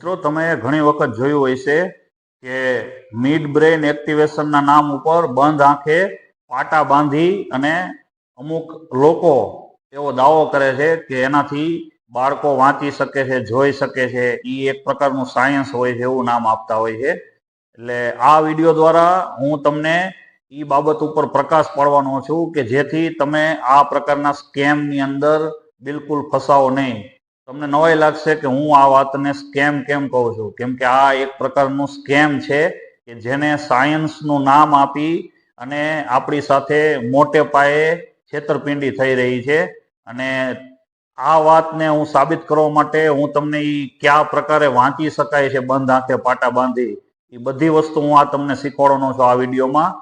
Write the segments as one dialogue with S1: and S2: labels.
S1: મિત્રો, તમે ઘણી વખત જોયું હોય છે કે મિડ બ્રેન એક્ટિવેશનના નામ ઉપર બંધ આંખે પાટા બાંધી અને અમુક લોકો એવો દાવો કરે છે કે એનાથી બાળકો વાંચી શકે છે, જોઈ શકે છે. એ એક પ્રકારનું સાયન્સ હોય છે એવું નામ આપતા હોય છે. એટલે આ વીડિયો દ્વારા હું તમને એ બાબત ઉપર પ્રકાશ પાડવાનો છું કે જેથી તમે આ પ્રકારના સ્કેમની અંદર બિલકુલ ફસાવો નહીં. તમને નવાઈ લાગશે કે હું આ વાતને સ્કેમ કેમ કહું છું? કેમ કે આ એક પ્રકારનું સ્કેમ છે કે જેને સાયન્સનું નામ આપી અને આપણી સાથે મોટે પાયે છેતરપિંડી થઈ રહી છે. અને આ વાતને હું સાબિત કરવા માટે હું તમને એ કયા પ્રકારે વાંચી શકાય છે, બંધ આંખે પાટા બાંધી એ બધી વસ્તુ હું આ તમને શીખવાડવાનો છું આ વિડીયોમાં.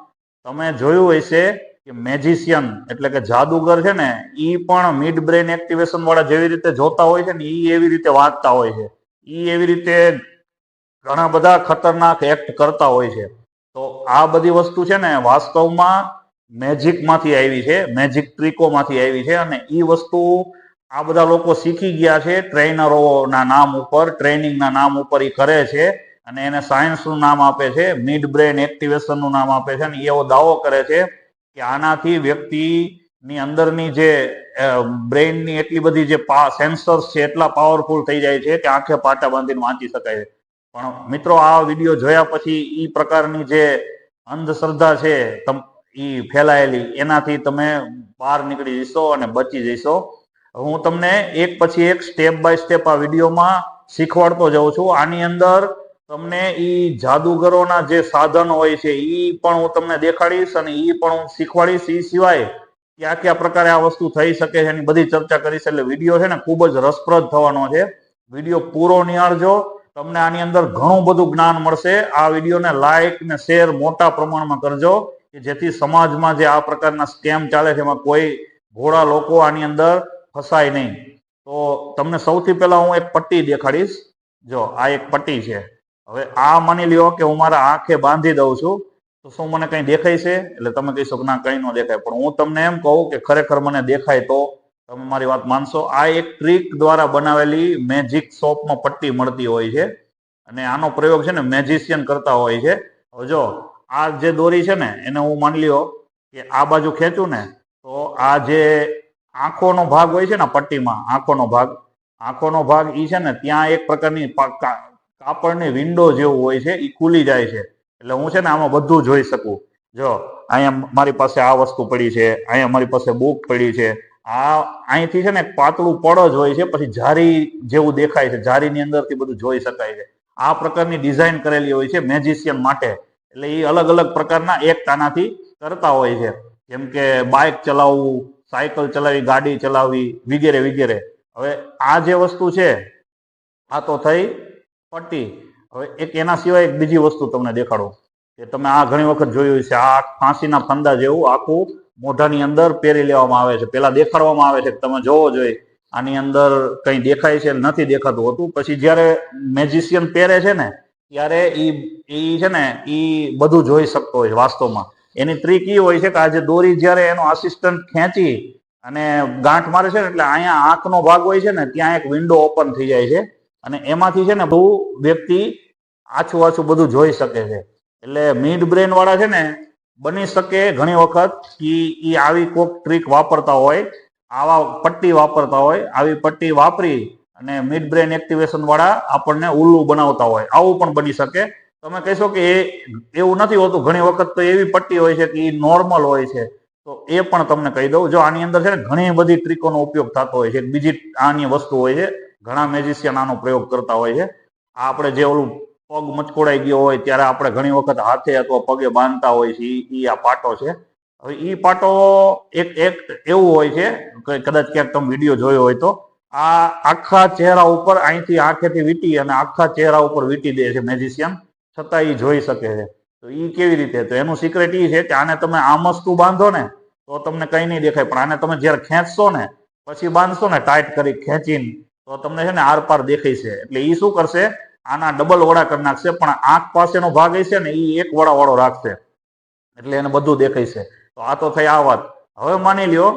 S1: તમે જોયું હશે કે મેજિશિયન એટલે કે જાદુગર છે ને એ પણ મિડ બ્રેન એક્ટિવેશન વાળા જેવી રીતે જોતા હોય છે ને એ એવી રીતે વાંચતા હોય છે. એ એવી રીતે ઘણા બધા ખતરનાક એક્ટ કરતા હોય છે. તો આ બધી વસ્તુ છે ને, વાસ્તવમાં મેજિકમાંથી આવી છે મેજિક ટ્રીકો માંથી આવી છે અને એ વસ્તુ આ બધા લોકો શીખી ગયા છે ટ્રેનરોના નામ ઉપર ટ્રેનિંગના નામ ઉપર એ કરે છે અને એને સાયન્સનું નામ આપે છે મિડ બ્રેન એક્ટિવેશનનું નામ આપે છે અને એવો દાવો કરે છે કે આનાથી વ્યક્તિની અંદરની જે બ્રેઇનની એટલી બધી જે સેન્સર્સ છે એટલા પાવરફુલ થઈ જાય છે કે આંખે પાટા બાંધીને વાંચી શકાય. છે પણ મિત્રો આ વીડિયો જોયા પછી એ પ્રકારની જે અંધશ્રદ્ધા છે ઈ ફેલાયેલી, એનાથી તમે બહાર નીકળી જશો અને બચી જશો. હું તમને એક પછી એક સ્ટેપ બાય સ્ટેપ આ વિડીયોમાં શીખવાડતો જાઉં છું. આની અંદર તમને ઈ જાદુગરોના જે સાધન હોય છે, ઈ પણ હું તમને દેખાડીશ અને ઈ પણ હું શીખવાડીશ ઈ સિવાય કયા કયા પ્રકારે આ વસ્તુ થઈ શકે છે એની બધી ચર્ચા કરીશ. એટલે વીડિયો છે ને ખૂબ જ રસપ્રદ થવાનો છે. વીડિયો પૂરો નિહાળજો. તમને આની અંદર ઘણું બધું જ્ઞાન મળશે. આ વિડીયોને લાઈક ને શેર મોટા પ્રમાણમાં કરજો, કે જેથી સમાજમાં જે આ પ્રકારના સ્કેમ ચાલે છે, એમાં કોઈ ભોળા લોકો આની અંદર ફસાય નહીં. તો તમને સૌથી પહેલા હું એક પટ્ટી દેખાડીશ. જો, આ એક પટ્ટી છે. હવે આ માની લ્યો કે હું મારા આંખે બાંધી દઉં છું, તો શું મને કઈ દેખાય છે? એટલે તમે કહીશો કે ના, કઈ ન દેખાય. પણ હું તમને એમ કહું કે ખરેખર મને દેખાય તો તમે મારી વાત માનશો. આ એક ટ્રીક દ્વારા બનાવેલી મેજિક શોપમાં પટ્ટી મળતી હોય છે અને આનો પ્રયોગ છે ને મેજિશિયન કરતા હોય છે. હવે જો, આ જે દોરી છે ને, એને હું માની લ્યો કે આ બાજુ ખેંચું ને, તો આ જે આંખોનો ભાગ હોય છે ને પટ્ટીમાં, આંખોનો ભાગ આંખોનો ભાગ ઈ છે ને, ત્યાં એક પ્રકારની કાપડની વિન્ડો જેવું હોય છે એ ખુલી જાય છે. એટલે હું છે ને આમાં બધું જોઈ શકું. જો, અહીંયા મારી પાસે આ વસ્તુ પડી છે, અહીંયા મારી પાસે બુક પડી છે. આ અહીંથી છે ને પાતળું પડ જ હોય છે, પછી જારી જેવું દેખાય છે, જારીની અંદરથી બધું જોઈ શકાય છે. આ પ્રકારની ડિઝાઇન કરેલી હોય છે મેજિશિયન માટે. એટલે એ અલગ અલગ પ્રકારના એક તાનાથી કરતા હોય છે. જેમ કે બાઇક ચલાવવું સાયકલ ચલાવી, ગાડી ચલાવવી, વગેરે વગેરે. હવે આ જે વસ્તુ છે, આ તો થઈ પટ્ટી. હવે એક એના સિવાય એક બીજી વસ્તુ તમને દેખાડો. કે તમે આ ઘણી વખત જોયું છે આ ફાંસીના ફંદા જેવું આખું મોઢાની અંદર પહેરી લેવામાં આવે છે. પેલા દેખાડવામાં આવે છે તમે જોવો જોઈએ આની અંદર કઈ દેખાય છે, નથી દેખાતું હોતું. પછી જ્યારે મેજિશિયન પહેરે છે ને, ત્યારે એ એ છે ને એ બધું જોઈ શકતો હોય વાસ્તવમાં. એની ટ્રીક એ હોય છે કે આજે દોરી જ્યારે એનો આસિસ્ટન્ટ ખેંચી અને ગાંઠ મારે છે ને, એટલે અહીંયા આંખનો ભાગ હોય છે ને, ત્યાં એક વિન્ડો ઓપન થઈ જાય છે. અને એમાંથી છે ને બહુ વ્યક્તિ આછું આછું બધું જોઈ શકે છે. એટલે મિડ બ્રેન વાળા છે ને બની શકે ઘણી વખત કે એ આવી કોક ટ્રીક વાપરતા હોય, આવા પટ્ટી વાપરતા હોય, આવી પટ્ટી વાપરી અને મિડ બ્રેન એક્ટિવેશન વાળા આપણને ઉલ્લું બનાવતા હોય. આવું પણ બની શકે. તમે કહેશો કે એ એવું નથી હોતું. ઘણી વખત તો એવી પટ્ટી હોય છે કે એ નોર્મલ હોય છે. તો એ પણ તમને કહી દઉં. જો આની અંદર છે ને ઘણી બધી ટ્રીકોનો ઉપયોગ થતો હોય છે. બીજી આની વસ્તુ હોય છે. ઘણા મેજિશિયન આનો પ્રયોગ કરતા હોય છે. આ આપણે જે ઓલું પગ મચકોડાઈ ગયો હોય ત્યારે આપણે ઘણી વખત હાથે અથવા પગે બાંધતા હોય છે. એ આ પાટો છે. હવે એ પાટો એક એક એવું હોય છે, કે કદાચ ક્યાંક તમે વીડિયો જોયો હોય તો, આ આખા ચહેરા ઉપર અહીંથી આંખેથી વીંટી અને આખા ચહેરા ઉપર વીંટી દે છે મેજિશિયન છતાં એ જોઈ શકે છે. તો એ કેવી રીતે? તો એનું સિક્રેટ એ છે કે આને તમે આમ વસ્તુ બાંધો ને, તો તમને કઈ નહીં દેખાય. પણ આને તમે જ્યારે ખેંચશો ને, પછી બાંધશો ને ટાઈટ કરી ખેંચીને તો તમને છે ને આર પાર દેખાય છે. એટલે એ શું કરશે? આના ડબલ વડા કરી નાખશે, પણ આંખ પાસેનો ભાગ હશે ને એ એક વડા વાળો રાખશે. એટલે એને બધું દેખાય છે. તો આ તો થઈ આ વાત. હવે માની લ્યો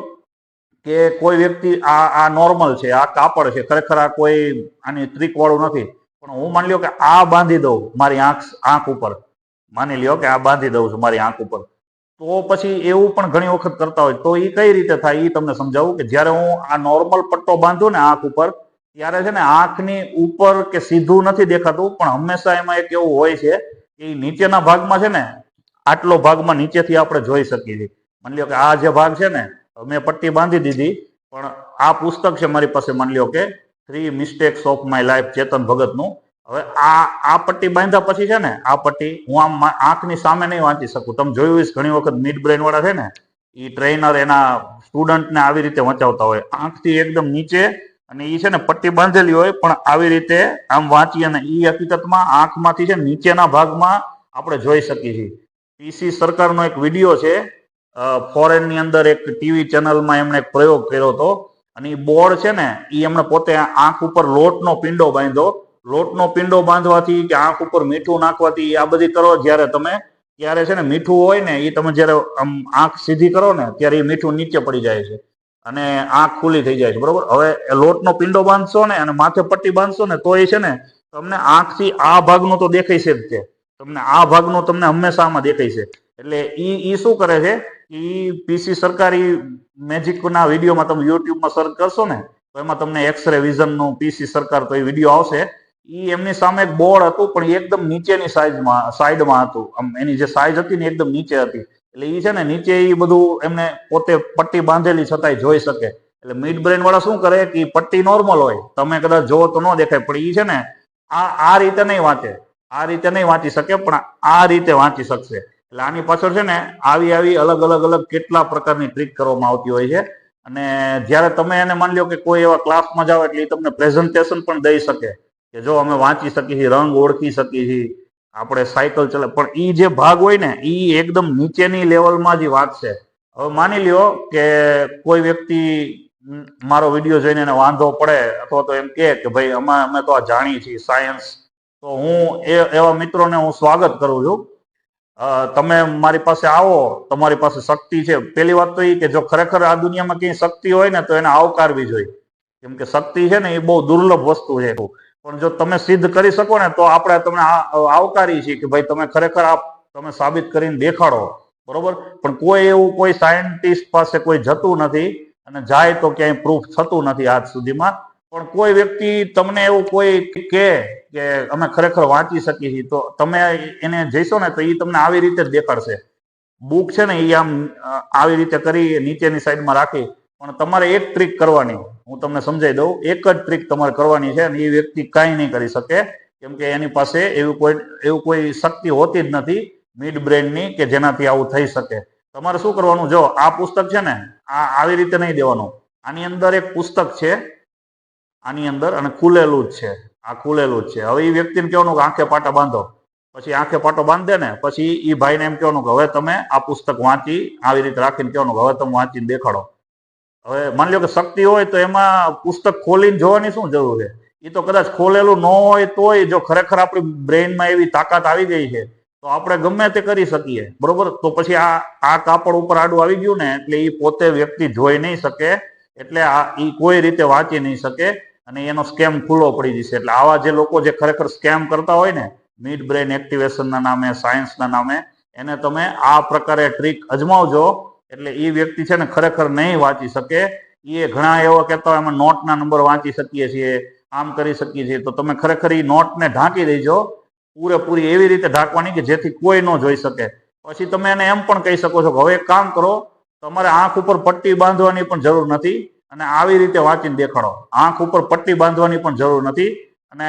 S1: કે કોઈ વ્યક્તિ આ આ નોર્મલ છે, આ કાપડ છે, ખરેખર આ કોઈ આની ટ્રીક વાળું નથી. પણ હું માની લ્યો કે આ બાંધી દઉં મારી આંખ આંખ ઉપર. માની લ્યો કે આ બાંધી દઉં છું મારી આંખ ઉપર. તો પછી એવું પણ ઘણી વખત કરતા હોય. તો એ કઈ રીતે થાય એ તમને સમજાવું કે જ્યારે હું આ નોર્મલ પટ્ટો બાંધું ને આંખ ઉપર ત્યારે છે ને આંખની ઉપર કે સીધું નથી દેખાતું, પણ હંમેશા એમાં એક એવું હોય છે કે નીચેના ભાગમાં છે ને આટલો ભાગમાં નીચેથી આપણે જોઈ શકીએ છીએ. માની લ્યો કે આ જે ભાગ છે ને, મેં પટ્ટી બાંધી દીધી, પણ આ પુસ્તક છે મારી પાસે, માની લ્યો કે three mistakes of my life Chetan ભગતનું. હવે આ આ પટ્ટી બાંધ્યા પછી છે ને, આ પટ્ટી હું આમ આંખની સામે નહીં વાંચી શકું. તમે જોયું હોય ઘણી વખત મિડ બ્રેન વાળા છે ને એ ટ્રેનર એના સ્ટુડન્ટને આવી રીતે વંચાવતા હોય. આંખથી એકદમ નીચે અને એ છે ને પટ્ટી બાંધેલી હોય, પણ આવી રીતે આમ વાંચી અને એ હકીકતમાં આંખમાંથી છે નીચેના ભાગમાં આપણે જોઈ શકીએ છીએ. પીસી સરકારનો એક વીડિયો છે ફોરેનની અંદર એક ટીવી ચેનલમાં એમણે પ્રયોગ કર્યો હતો. અને એ બોર્ડ છે ને એ એમણે પોતે આંખ ઉપર લોટનો પિંડો બાંધ્યો. લોટનો પિંડો બાંધવાથી કે આંખ ઉપર મીઠું નાખવાથી આ બધી કરો, જ્યારે તમે, ત્યારે છે ને મીઠું હોય ને એ તમે જ્યારે આમ આંખ સીધી કરો ને, ત્યારે એ મીઠું નીચે પડી જાય છે. અને આંખ ખુલ્લી થઈ જાય છે, બરોબર? હવે એ લોટનો પિંડો બાંધશો ને અને માથે પટ્ટી બાંધશો ને, તો એ છે ને તમને આંખથી આ ભાગનું તો દેખાય છે જ તે. તમને આ ભાગનું તમને હંમેશા આમાં દેખાય છે. એટલે ઈ ઈ શું કરે છે? ઈ પીસી સરકારી મેજિકના વિડીયોમાં તમે યુટ્યુબમાં સર્ચ કરશો ને, તો એમાં તમને એક્સરે વિઝનનું પીસી સરકાર તો એ વીડિયો આવશે. ઈ એમની સામે એક બોર્ડ હતું, પણ એકદમ નીચેની સાઈઝમાં, સાઈડમાં હતું. આમ એની જે સાઈઝ હતી ને એકદમ નીચે હતી. એટલે એ છે ને નીચે એ બધું એમને પોતે પટ્ટી બાંધેલી છતાંય જોઈ શકે. એટલે મિડ બ્રેન વાળા શું કરે કે પટ્ટી નોર્મલ હોય. તમે કદાચ જોવો તો ન દેખાય, પણ એ છે ને આ આ રીતે નહીં વાંચે. આ રીતે નહીં વાંચી શકે, પણ આ રીતે વાંચી શકશે. એટલે આની પાછળ છે ને આવી આવી અલગ અલગ અલગ કેટલા પ્રકારની ટ્રીક કરવામાં આવતી હોય છે. અને જ્યારે તમે એને માની લો કે કોઈ એવા ક્લાસમાં જાઓ એટલે એ તમને પ્રેઝન્ટેશન પણ દઈ શકે. કે જો અમે વાંચી શકીએ છીએ, રંગ ઓળખી શકીએ છીએ આપણે સાયકલ ચલાવે પણ ઈ જે ભાગ હોય ને એ એકદમ નીચેની લેવલમાં જ વાત વાંચશે હવે માની લ્યો કે કોઈ વ્યક્તિ મારો વીડિયો જોઈને એને વાંધો પડે, અથવા તો એમ કે ભાઈ અમે અમે તો આ જાણીએ છીએ સાયન્સ તો હું એ, એવા મિત્રોને હું સ્વાગત કરું છું. તમે મારી પાસે આવો, તમારી પાસે શક્તિ છે. પેલી વાત તો એ કે જો ખરેખર આ દુનિયામાં ક્યાંય શક્તિ હોય ને, તો એને આવકારવી જોઈએ. કેમ કે શક્તિ છે ને એ બહુ દુર્લભ વસ્તુ છે. પણ જો તમે સિદ્ધ કરી શકો ને, તો આપણે તમને આવકારી છીએ કે ભાઈ તમે ખરેખર આ તમે સાબિત કરીને દેખાડો. બરોબર? પણ કોઈ એવું કોઈ સાયન્ટિસ્ટ પાસે કોઈ જતું નથી અને જાય તો ક્યાંય પ્રૂફ થતું નથી આજ સુધીમાં. પણ કોઈ વ્યક્તિ તમને એવું કોઈ કહે કે અમે ખરેખર વાંચી શકીએ છીએ, તો તમે એને જઈશો ને, તો એ તમને આવી રીતે જ દેખાડશે. બુક છે ને એ આમ આવી રીતે કરી નીચેની સાઈડમાં રાખી. પણ તમારે એક ટ્રીક કરવાની. હું તમને સમજાવી દઉં. એક જ ટ્રીક તમારે કરવાની છે અને એ વ્યક્તિ કાંઈ નહીં કરી શકે. કેમ કે એની પાસે એવું કોઈ એવું કોઈ શક્તિ હોતી જ નથી મિડ બ્રેનની કે જેનાથી આવું થઈ શકે. તમારે શું કરવાનું? જો, આ પુસ્તક છે ને, આ આવી રીતે નહીં દેવાનું. આની અંદર એક પુસ્તક છે. આની અંદર અને ખુલેલું જ છે. આ ખુલેલું જ છે. હવે એ વ્યક્તિને કહેવાનું કે આંખે પાટા બાંધો. પછી આંખે પાટો બાંધે ને, પછી એ ભાઈને એમ કહેવાનું કે હવે તમે આ પુસ્તક વાંચી, આવી રીતે રાખીને કહેવાનું કે હવે તમે વાંચીને દેખાડો. હવે માની લો કે શક્તિ હોય તો એમાં પુસ્તક ખોલીને જોવાની શું જરૂર છે? એ તો કદાચ ખોલેલું ન હોય તોય જો ખરેખર આપણી બ્રેઇનમાં એવી તાકાત આવી ગઈ છે, તો આપણે ગમે તે કરી શકીએ. બરોબર? તો પછી આ આ કાપડ ઉપર આડું આવી ગયું ને, એટલે એ પોતે વ્યક્તિ જોઈ નહીં શકે, એટલે આ એ કોઈ રીતે વાંચી નહીં શકે, અને એનો સ્કેમ ખુલ્લો પડી જશે. એટલે આવા જે લોકો જે ખરેખર સ્કેમ કરતા હોય ને, મિડ બ્રેન એક્ટિવેશનના નામે, સાયન્સના નામે, એને તમે આ પ્રકારે ટ્રીક અજમાવજો એટલે એ વ્યક્તિ છે ને ખરેખર નહીં વાંચી શકે. એ ઘણા એવા કહેતા હોય, અમે નોટના નંબર વાંચી શકીએ છીએ, આમ કરી શકીએ છીએ. તો તમે ખરેખર એ નોટને ઢાંકી દેજો. પૂરેપૂરી એવી રીતે ઢાંકવાની કે જેથી કોઈ ન જોઈ શકે. પછી તમે એને એમ પણ કહી શકો છો કે હવે એક કામ કરો, તમારે આંખ ઉપર પટ્ટી બાંધવાની પણ જરૂર નથી અને આવી રીતે વાંચીને દેખાડો. આંખ ઉપર પટ્ટી બાંધવાની પણ જરૂર નથી. અને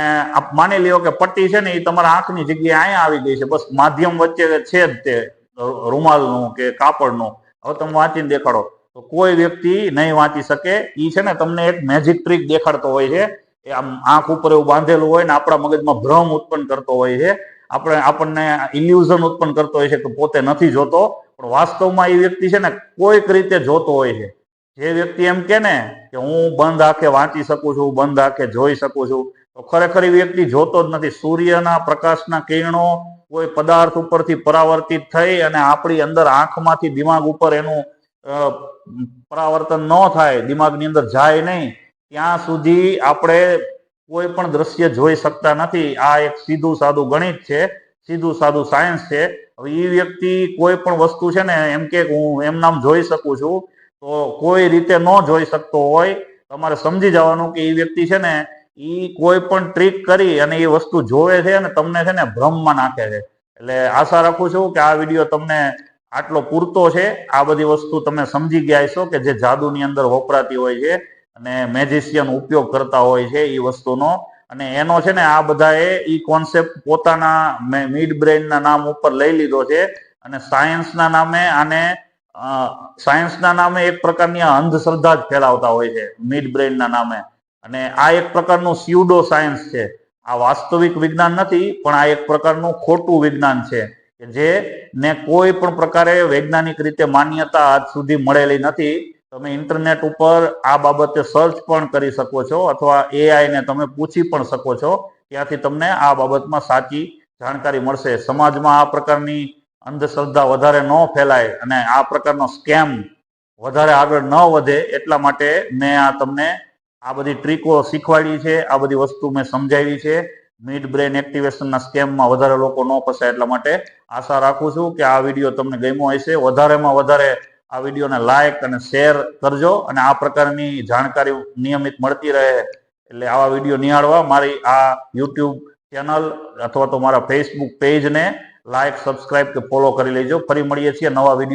S1: માની લ્યો કે પટ્ટી છે ને એ તમારા આંખની જગ્યાએ અહીંયા આવી ગઈ છે. બસ માધ્યમ વચ્ચે છે જ તે, રૂમાલનું કે કાપડનું. હવે તમે વાંચીને દેખાડો. તો કોઈ વ્યક્તિ નહીં વાંચી શકે. એ છે ને તમને એક મેજિક ટ્રીક દેખાડતો હોય છે. એ આમ આંખ ઉપર એવું બાંધેલું હોય ને આપણા મગજમાં ભ્રમ ઉત્પન્ન કરતો હોય છે. આપણે આપણને ઇલ્યુઝન ઉત્પન્ન કરતો હોય છે કે પોતે નથી જોતો. પણ વાસ્તવમાં એ વ્યક્તિ છે ને કોઈક રીતે જોતો હોય છે. જે વ્યક્તિ એમ કે ને કે હું બંધ આંખે વાંચી શકું છું, બંધ આંખે જોઈ શકું છું. તો ખરેખર એ વ્યક્તિ જોતો જ નથી. સૂર્યના પ્રકાશના કિરણો કોઈ પદાર્થ ઉપરથી પરાવર્તિત થઈ અને આપણી અંદર આંખમાંથી દિમાગ ઉપર એનું પરાવર્તન ન થાય, દિમાગની અંદર જાય નહીં, ત્યાં સુધી આપણે કોઈ પણ દ્રશ્ય જોઈ શકતા નથી. આ એક સીધું સાદું ગણિત છે, સીધું સાદું સાયન્સ છે. હવે એ વ્યક્તિ કોઈ પણ વસ્તુ છે ને, એમ કે હું એમ નામ જોઈ શકું છું, તો કોઈ રીતે ન જોઈ શકતો હોય. તમારે સમજી જવાનું કે એ વ્યક્તિ છે ને એ કોઈ પણ ટ્રીક કરી અને એ વસ્તુ જોવે છે અને તમને છે ને ભ્રમમાં નાખે છે. એટલે આશા રાખું છું કે આ વીડિયો તમને આટલો પૂરતો છે. આ બધી વસ્તુ તમે સમજી ગયા છો કે જે જાદુની અંદર વપરાતી હોય છે અને મેજિશિયન ઉપયોગ કરતા હોય છે એ વસ્તુનો. અને એનો છે ને આ બધાએ ઈ કોન્સેપ્ટ પોતાના મિડ બ્રેઇનના નામ ઉપર લઈ લીધો છે અને સાયન્સના નામે આને સાયન્સના નામે એક પ્રકારની અંધશ્રદ્ધા જ ફેલાવતા હોય છે. મિડ બ્રેઇનના નામે. અને આ એક પ્રકારનું સ્યુડો સાયન્સ છે. આ વાસ્તવિક વિજ્ઞાન નથી, પણ આ એક પ્રકારનું ખોટું વિજ્ઞાન છે કે જે ને કોઈ પણ પ્રકારે વૈજ્ઞાનિક રીતે માન્યતા આજ સુધી મળેલી નથી. તમે ઇન્ટરનેટ ઉપર આ બાબતે સર્ચ પણ કરી શકો છો અથવા એઆઈ ને તમે પૂછી પણ શકો છો. ત્યાંથી તમને આ બાબતમાં સાચી જાણકારી મળશે. સમાજમાં આ પ્રકારની અંધશ્રદ્ધા વધારે ન ફેલાય અને આ પ્રકારનો સ્કેમ વધારે આગળ ન વધે એટલા માટે મેં આ તમને આ બધી ટ્રીકો શીખવાડી છે, આ બધી વસ્તુ મેં સમજાવી છે. મિડ બ્રેન એક્ટિવેશનના સ્કેમમાં વધારે લોકો ન ફસાય એટલા માટે આશા રાખું છું કે આ વીડિયો તમને ગમ્યો હશે. વધારેમાં વધારે આ વિડીયોને લાઇક અને શેર કરજો અને આ પ્રકારની જાણકારી નિયમિત મળતી રહે એટલે આવા વીડિયો નિહાળવા. મારી આ યુટ્યુબ ચેનલ અથવા તો મારા ફેસબુક પેજને લાઇક સબસ્ક્રાઇબ કે ફોલો કરી લેજો. ફરી મળીએ છીએ નવા વીડિયો